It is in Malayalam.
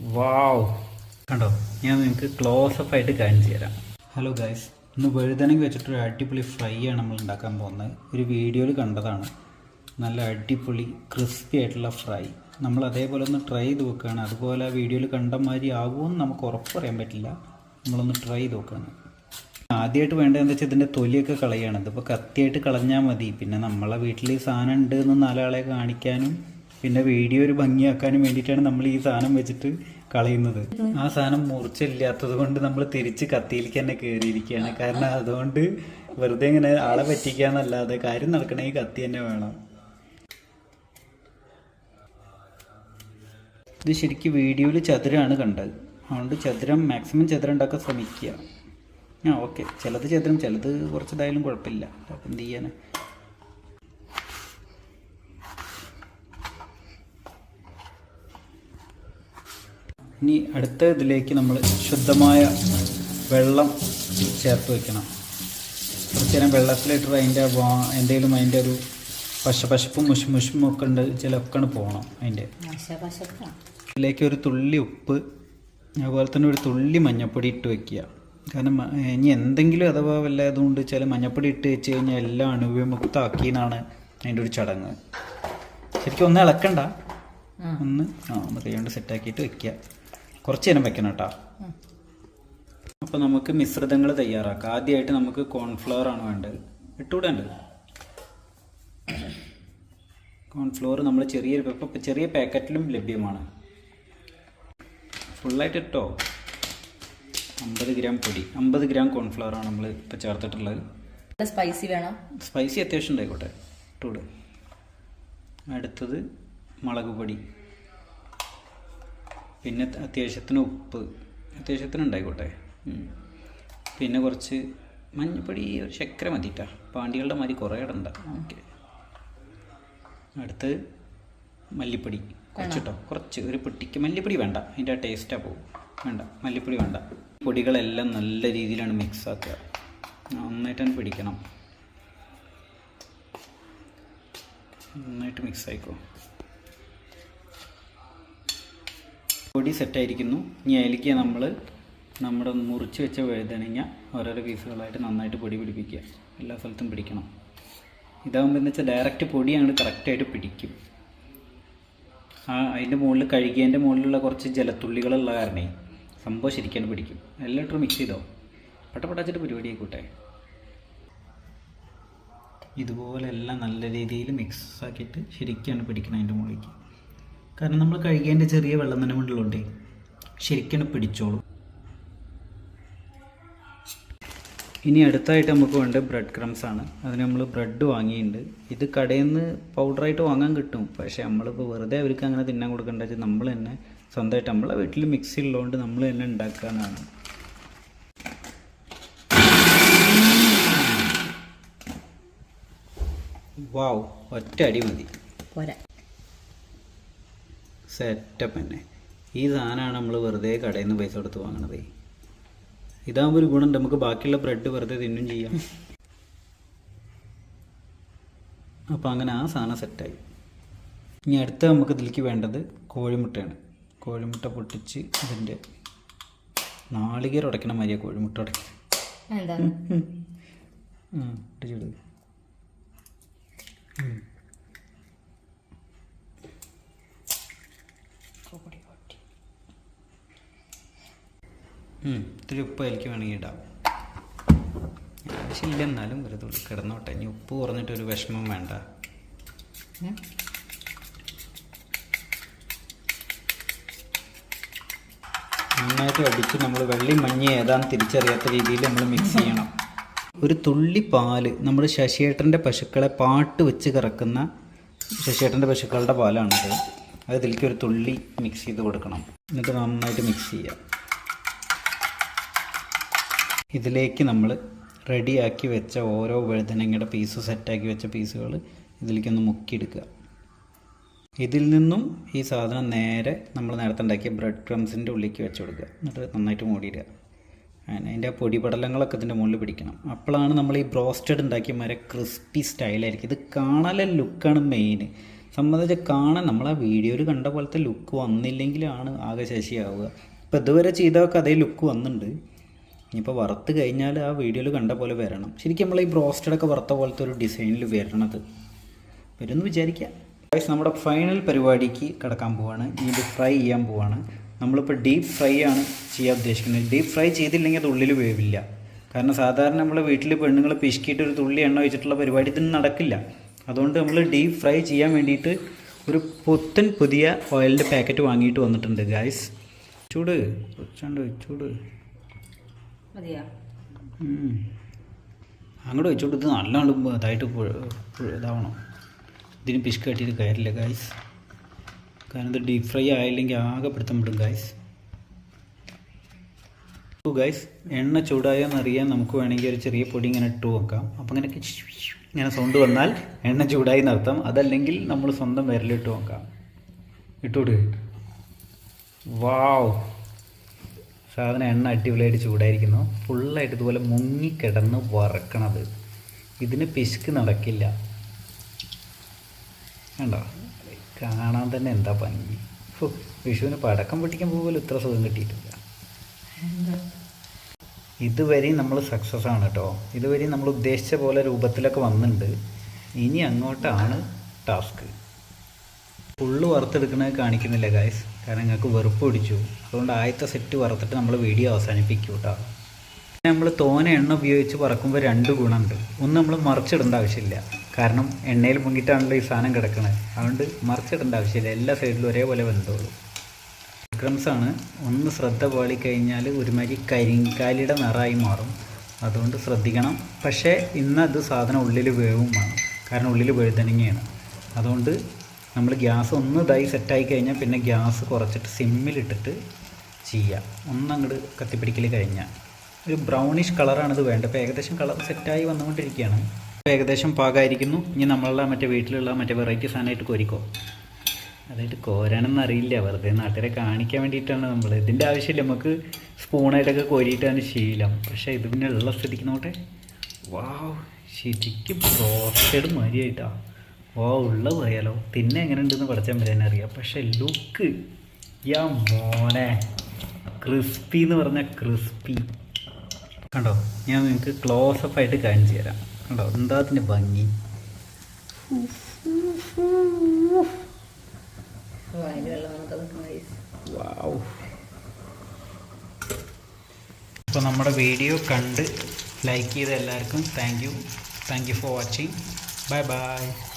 വാവ് കണ്ടോ? ഞാൻ നിങ്ങൾക്ക് ക്ലോസ് അപ്പ് ആയിട്ട് കാണിച്ചു തരാം. ഹലോ ഗായ്സ് ഇന്ന് വഴുതനങ്ങ വെച്ചിട്ടൊരു അടിപൊളി ഫ്രൈ ആണ് നമ്മൾ ഉണ്ടാക്കാൻ പോകുന്നത്. ഒരു വീഡിയോയിൽ കണ്ടതാണ്. നല്ല അടിപൊളി ക്രിസ്പി ആയിട്ടുള്ള ഫ്രൈ നമ്മൾ അതേപോലെ ഒന്ന് ട്രൈ ചെയ്ത് നോക്കുകയാണ്. അതുപോലെ ആ വീഡിയോയിൽ കണ്ട മാതിരി ആകുമെന്ന് നമുക്ക് ഉറപ്പ് പറയാൻ പറ്റില്ല. നമ്മളൊന്ന് ട്രൈ ചെയ്ത് നോക്കുകയാണ്. ആദ്യമായിട്ട് വേണ്ടതെന്ന് വെച്ചാൽ ഇതിന്റെ തൊലിയൊക്കെ കളയാണ്. ഇതിപ്പോൾ കത്തിയായിട്ട് കളഞ്ഞാൽ മതി. പിന്നെ നമ്മളെ വീട്ടിൽ സാധനം ഉണ്ട് എന്ന് നാലാളെ കാണിക്കാനും പിന്നെ വീഡിയോ ഒരു ഭംഗിയാക്കാനും വേണ്ടിയിട്ടാണ് നമ്മൾ ഈ സാധനം വെച്ചിട്ട് കളയുന്നത്. ആ സാധനം മുറിച്ചില്ലാത്തത് കൊണ്ട് നമ്മൾ തിരിച്ച് കത്തിയിലേക്ക് തന്നെ കയറിയിരിക്കുകയാണ് കാരണം അതുകൊണ്ട് വെറുതെ ഇങ്ങനെ ആളെ പറ്റിക്കാന്നല്ലാതെ കാര്യം നടക്കണമെങ്കിൽ കത്തി തന്നെ വേണം. ഇത് ശരിക്കും വീഡിയോയിൽ ചതുരമാണ് കണ്ടത്. അതുകൊണ്ട് ചതുരം മാക്സിമം ചതുരം ഉണ്ടാക്കാൻ ശ്രമിക്കുക. ആ ഓക്കെ ചിലത് ചതുരം ചിലത് കുറച്ചതായാലും കുഴപ്പമില്ല. അപ്പം എന്ത് ചെയ്യാൻ ഇനി അടുത്ത ഇതിലേക്ക് നമ്മൾ ശുദ്ധമായ വെള്ളം ചേർത്ത് വെക്കണം കുറച്ച് നേരം വെള്ളത്തിലിട്ട് അതിന്റെ എന്തെങ്കിലും അതിന്റെ ഒരു പശപശപ്പും മുഷ് മുഷും ഒക്കെ ഉണ്ട് ചിലൊക്കെ പോകണം അതിന്റെ. ഇതിലേക്ക് ഒരു തുള്ളി ഉപ്പ് അതുപോലെ തന്നെ ഒരു തുള്ളി മഞ്ഞപ്പൊടി ഇട്ട് വെക്കുക കാരണം ഇനി എന്തെങ്കിലും അഥവാ വല്ല ഇതുകൊണ്ട് ചില മഞ്ഞപ്പൊടി ഇട്ട് വെച്ച് കഴിഞ്ഞാൽ എല്ലാം അണുവിമുക്തമാക്കി എന്നാണ് അതിന്റെ ഒരു ചടങ്ങ്. ശരിക്കും ഒന്ന് ഇളക്കണ്ട. ഒന്ന് ആ ഒന്ന് കൈ കൊണ്ട് സെറ്റാക്കിയിട്ട് വെക്കുക കുറച്ച് നേരം വെക്കണം കേട്ടോ. അപ്പോൾ നമുക്ക് മിശ്രിതങ്ങൾ തയ്യാറാക്കാം. ആദ്യമായിട്ട് നമുക്ക് കോൺഫ്ലവർ ആണ് വേണ്ടത്. ഇട്ടുകൂടെ കോൺഫ്ലവർ നമ്മൾ ചെറിയ ഇപ്പം ചെറിയ പാക്കറ്റിലും ലഭ്യമാണ്. ഫുള്ളായിട്ട് ഇട്ടോ? അമ്പത് ഗ്രാം പൊടി. അമ്പത് ഗ്രാം കോൺഫ്ലവർ ആണ് നമ്മൾ ഇപ്പോൾ ചേർത്തിട്ടുള്ളത്. സ്പൈസി വേണം. സ്പൈസി അത്യാവശ്യം ഉണ്ടായിക്കോട്ടെ. ഇട്ടുകൂടെ. അടുത്തത് മുളക് പൊടി. പിന്നെ അത്യാവശ്യത്തിന് ഉപ്പ്. അത്യാവശ്യത്തിന് ഉണ്ടായിക്കോട്ടെ. പിന്നെ കുറച്ച് മഞ്ഞപ്പൊടി ഒരു ശർക്കര മതിട്ടാ. പാണ്ടികളുടെ മാതിരി കുറേ ഇടണ്ട. ഓക്കെ. അടുത്ത് മല്ലിപ്പൊടി. കുറച്ചിട്ടോ? കുറച്ച്. ഒരു പൊട്ടിക്ക് മല്ലിപ്പൊടി വേണ്ട. അതിന്റെ ആ ടേസ്റ്റാ പോകും വേണ്ട. മല്ലിപ്പൊടി വേണ്ട. പൊടികളെല്ലാം നല്ല രീതിയിലാണ് മിക്സ് ആക്കുക. നന്നായിട്ട് തന്നെ പിടിക്കണം. നന്നായിട്ട് മിക്സ് ആയിക്കോ. പൊടി സെറ്റായിരിക്കുന്നു. ഇനി അതിലേക്ക് നമ്മൾ നമ്മുടെ മുറിച്ച് വെച്ച വഴുതനങ്ങ ഓരോരോ പീസുകളായിട്ട് നന്നായിട്ട് പൊടി പിടിപ്പിക്കുക. എല്ലാ സ്ഥലത്തും പിടിക്കണം. ഇതാകുമ്പോൾ എന്ന് വെച്ചാൽ ഡയറക്റ്റ് പൊടി അങ്ങോട്ട് കറക്റ്റായിട്ട് പിടിക്കും. ആ അതിന്റെ മുകളിൽ കഴുകിയതിന്റെ മുകളിലുള്ള കുറച്ച് ജലത്തുള്ളികളുള്ള കാരണേ സംഭവം ശരിക്കാണ് പിടിക്കും. എല്ലായിട്ടും മിക്സ് ചെയ്തോ? പട്ടപ്പട്ടാച്ചിട്ട് പരിപാടി ആയിക്കോട്ടെ. ഇതുപോലെ എല്ലാം നല്ല രീതിയിൽ മിക്സ് ആക്കിയിട്ട് ശരിക്കാണ് പിടിക്കണം അതിന്റെ മുകളിലേക്ക്. കാരണം നമ്മൾ കഴുകിയതിന്റെ ചെറിയ വെള്ളം തന്നെ മുണ്ടിലുണ്ടേ ശരിക്കും പിടിച്ചോളൂ. ഇനി അടുത്തായിട്ട് നമുക്ക് വേണ്ട ബ്രെഡ് ക്രംസ് ആണ്. അതിന് നമ്മൾ ബ്രെഡ് വാങ്ങിയിട്ടുണ്ട്. ഇത് കടയിൽ നിന്ന് പൗഡറായിട്ട് വാങ്ങാൻ കിട്ടും. പക്ഷേ നമ്മളിപ്പോൾ വെറുതെ അവർക്ക് അങ്ങനെ തിന്നാൻ കൊടുക്കേണ്ട നമ്മൾ തന്നെ സ്വന്തമായിട്ട് നമ്മളെ വീട്ടിൽ മിക്സി ഉള്ളതുകൊണ്ട് നമ്മൾ തന്നെ ഉണ്ടാക്കാനാണ് വാവ് ഒറ്റ അടി മതി. പോരാ. സെറ്റപ്പ് തന്നെ. ഈ സാധനമാണ് നമ്മൾ വെറുതെ കടയിൽ നിന്ന് പൈസ കൊടുത്ത് വാങ്ങണത്. ഇതാകുമ്പോൾ ഒരു ഗുണം നമുക്ക് ബാക്കിയുള്ള ബ്രെഡ് വെറുതെ തിന്നും ചെയ്യാം. അപ്പോൾ അങ്ങനെ ആ സാധനം സെറ്റായി ഇനി അടുത്ത നമുക്ക് ഇതിലേക്ക് വേണ്ടത് കോഴിമുട്ടയാണ്. കോഴിമുട്ട പൊട്ടിച്ച് ഇതിന്റെ നാളികേർ ഉടയ്ക്കണ മാതിരിയാണ് കോഴിമുട്ട ഉടയ്ക്കുക എന്താ പൊട്ടിച്ചിട് ഉം, ഇത്തിരി ഉപ്പ് അതിലേക്ക് വേണമെങ്കിൽ ഇടാം. ആവശ്യമില്ല എന്നാലും വെറുതെ കിടന്നോട്ടെ ഇനി ഉപ്പ് കുറഞ്ഞിട്ടൊരു വിഷമം വേണ്ട. നന്നായിട്ട് അടിച്ച് നമ്മൾ വെള്ളി മഞ്ഞ ഏതാന്ന് തിരിച്ചറിയാത്ത രീതിയിൽ നമ്മൾ മിക്സ് ചെയ്യണം. ഒരു തുള്ളി പാൽ നമ്മൾ ശശിയേട്ടന്റെ പശുക്കളെ പാട്ട് വെച്ച് കറക്കുന്ന ശശിയേട്ടന്റെ പശുക്കളുടെ പാലാണിത്. അത് ഇതിലേക്ക് ഒരു തുള്ളി മിക്സ് ചെയ്ത് കൊടുക്കണം. എന്നിട്ട് നന്നായിട്ട് മിക്സ് ചെയ്യാം. ഇതിലേക്ക് നമ്മൾ റെഡിയാക്കി വെച്ച ഓരോ വഴുതനങ്ങയുടെ പീസ് സെറ്റാക്കി വെച്ച പീസുകൾ ഇതിലേക്കൊന്ന് മുക്കിയെടുക്കുക. ഇതിൽ നിന്നും ഈ സാധനം നേരെ നമ്മൾ നേരത്തെ ഉണ്ടാക്കിയ ബ്രെഡ് ക്രംസിന്റെ ഉള്ളിലേക്ക് വെച്ച് കൊടുക്കുക. എന്നിട്ട് നന്നായിട്ട് മൂടിയിടുക. അങ്ങനെ അതിന്റെ ആ പൊടിപടലങ്ങളൊക്കെ ഇതിന്റെ മുകളിൽ പിടിക്കണം. അപ്പോഴാണ് നമ്മൾ ഈ ബ്രോസ്റ്റഡ് ഉണ്ടാക്കിയ മരം ക്രിസ്പി സ്റ്റൈലായിരിക്കും ഇത് കാണാനുള്ള ലുക്കാണ് മെയിൻ സംബന്ധിച്ച് കാണാൻ നമ്മൾ ആ വീഡിയോയിൽ കണ്ട പോലത്തെ ലുക്ക് വന്നില്ലെങ്കിലാണ് ആകെ ശശിയാവുക. ഇപ്പം ഇതുവരെ ചെയ്തവർക്ക് അതേ ലുക്ക് വന്നിട്ടുണ്ട്. ഇനിയിപ്പോൾ വറുത്ത് കഴിഞ്ഞാൽ ആ വീഡിയോയിൽ കണ്ട പോലെ വരണം. ശരിക്കും നമ്മൾ ഈ ബ്രോസ്റ്റഡൊക്കെ വറുത്ത പോലത്തെ ഒരു ഡിസൈനിൽ വരണത്. വരുമെന്ന് വിചാരിക്കുക ഗൈസ് നമ്മുടെ ഫൈനൽ പരിപാടിക്ക് കിടക്കാൻ പോവാണ്. ഇത് ഫ്രൈ ചെയ്യാൻ പോവാണ്. നമ്മളിപ്പോൾ ഡീപ്പ് ഫ്രൈ ആണ് ചെയ്യാൻ ഉദ്ദേശിക്കുന്നത്. ഡീപ്പ് ഫ്രൈ ചെയ്തില്ലെങ്കിൽ അത് ഉള്ളിൽ വേവില്ല. കാരണം സാധാരണ നമ്മൾ വീട്ടിൽ പെണ്ണുങ്ങൾ പിശുക്കിയിട്ട് ഒരു തുള്ളി എണ്ണ വെച്ചിട്ടുള്ള പരിപാടി ഇതിന് നടക്കില്ല. അതുകൊണ്ട് നമ്മൾ ഡീപ്പ് ഫ്രൈ ചെയ്യാൻ വേണ്ടിയിട്ട് ഒരു പുത്തൻ പുതിയ ഓയിലിന്റെ പാക്കറ്റ് വാങ്ങിയിട്ട് വന്നിട്ടുണ്ട് ഗായ്സ് ചൂട് ചൂട് ചൂട്. അങ്ങോട്ട് ഇത് നല്ലോണം ഇതായിട്ട് ഇതാവണം. ഇതിന് പിശ് കട്ടിയിട്ട് കയറില്ല ഗായ്സ് കാരണം ഇത് ഡീപ് ഫ്രൈ ആയില്ലെങ്കിൽ ആകെ പിടുത്തം വിടും ഗായ്സ് ഗായ്സ് എണ്ണ ചൂടായോന്ന് അറിയാൻ നമുക്ക് വേണമെങ്കിൽ ഒരു ചെറിയ പൊടി ഇങ്ങനെ ഇട്ട് നോക്കാം അപ്പം ഇങ്ങനെ ഇങ്ങനെ സൗണ്ട് വന്നാൽ എണ്ണ ചൂടായി നടത്താം അതല്ലെങ്കിൽ നമ്മൾ സ്വന്തം വിരലിട്ട് നോക്കാം ഇട്ടുകൊടുക്കുക വാവ് സാധനം എണ്ണ അടിപൊളിയായിട്ട് ചൂടായിരിക്കുന്നു. ഫുള്ളായിട്ട് ഇതുപോലെ മുങ്ങിക്കിടന്ന് വറക്കണത്. ഇതിന് പിശുക്ക് നടക്കില്ല. കണ്ടോ? കാണാൻ തന്നെ എന്താ ഭംഗി. വിഷുവിന് പടക്കം പൊട്ടിക്കാൻ പോലും ഇത്ര സുഖം കിട്ടിയിട്ടില്ല. ഇതുവരെയും നമ്മൾ സക്സസ് ആണ് കേട്ടോ. ഇതുവരെയും നമ്മൾ ഉദ്ദേശിച്ച പോലെ രൂപത്തിലൊക്കെ വന്നിട്ടുണ്ട്. ഇനി അങ്ങോട്ടാണ് ടാസ്ക് ഫുള്ള് വറുത്തെടുക്കുന്നത് കാണിക്കുന്നില്ല ഗായ്സ് കാരണം ഞങ്ങൾക്ക് വെറുപ്പ് പിടിച്ചു. അതുകൊണ്ട് ആദ്യത്തെ സെറ്റ് വറുത്തിട്ട് നമ്മൾ വീഡിയോ അവസാനിപ്പിക്കും കേട്ടോ നമ്മൾ തോനെ എണ്ണ ഉപയോഗിച്ച് വറക്കുമ്പോൾ രണ്ട് ഗുണമുണ്ട്. ഒന്ന് നമ്മൾ മറിച്ചിടേണ്ട ആവശ്യമില്ല. കാരണം എണ്ണയിൽ മുങ്ങിയിട്ടാണല്ലോ ഈ സാധനം കിടക്കുന്നത് അതുകൊണ്ട് മറിച്ചിടേണ്ട ആവശ്യമില്ല. എല്ലാ സൈഡിലും ഒരേപോലെ വെന്തോളൂ. ആണ്. ഒന്ന് ശ്രദ്ധ പാളിക്കഴിഞ്ഞാൽ ഒരുമാതിരി കരിങ്കാലിയുടെ നിറമായി മാറും. അതുകൊണ്ട് ശ്രദ്ധിക്കണം. പക്ഷേ ഇന്ന് അത് സാധനം ഉള്ളിൽ വേവും വേണം. കാരണം ഉള്ളിൽ വഴുതനങ്ങയാണ്. അതുകൊണ്ട് നമ്മൾ ഗ്യാസ് ഒന്ന് ഇതായി സെറ്റായി കഴിഞ്ഞാൽ പിന്നെ ഗ്യാസ് കുറച്ചിട്ട് സിമ്മിലിട്ടിട്ട് ചെയ്യുക ഒന്നങ്ങോട്ട് കത്തിപ്പിടിക്കൽ കഴിഞ്ഞാൽ ഒരു ബ്രൗണിഷ് കളറാണ് ഇത് വേണ്ടത്. ഇപ്പോൾ ഏകദേശം കളർ സെറ്റായി വന്നുകൊണ്ടിരിക്കുകയാണ്. ഏകദേശം പാകമായിരിക്കുന്നു ഇനി നമ്മളുടെ മറ്റേ വീട്ടിലുള്ള മറ്റേ വെറൈറ്റി സാധനമായിട്ട് കോരിക്കോ. അതായത് കോരാനൊന്നും അറിയില്ല. വെറുതെ നാട്ടുകാരെ കാണിക്കാൻ വേണ്ടിയിട്ടാണ് നമ്മൾ. ഇതിന്റെ ആവശ്യമില്ല. നമുക്ക് സ്പൂണായിട്ടൊക്കെ കോരിയിട്ടാണ് ശീലം. പക്ഷേ ഇത് പിന്നെ ഉള്ള സ്ഥിതിക്ക് നോട്ടെ വാവ് ശരിക്കും റോസ്റ്റഡ് മതിയായിട്ടാ. വാ ഉള്ള പോയാലോ തിന്നെ എങ്ങനെ ഉണ്ടെന്ന് പഠിച്ചാൽ വരെ അറിയാം. പക്ഷേ ലുക്ക് യാ മോനെ. ക്രിസ്പി എന്ന് പറഞ്ഞാൽ ക്രിസ്പി കണ്ടോ? ഞാൻ നിങ്ങൾക്ക് ക്ലോസ് അപ്പ് ആയിട്ട് കാണിച്ചു തരാം. കണ്ടോ? എന്താ അതിന്റെ ഭംഗി? അപ്പോൾ നമ്മുടെ വീഡിയോ കണ്ട് ലൈക്ക് ചെയ്ത എല്ലാവർക്കും thank you thank you for watching bye bye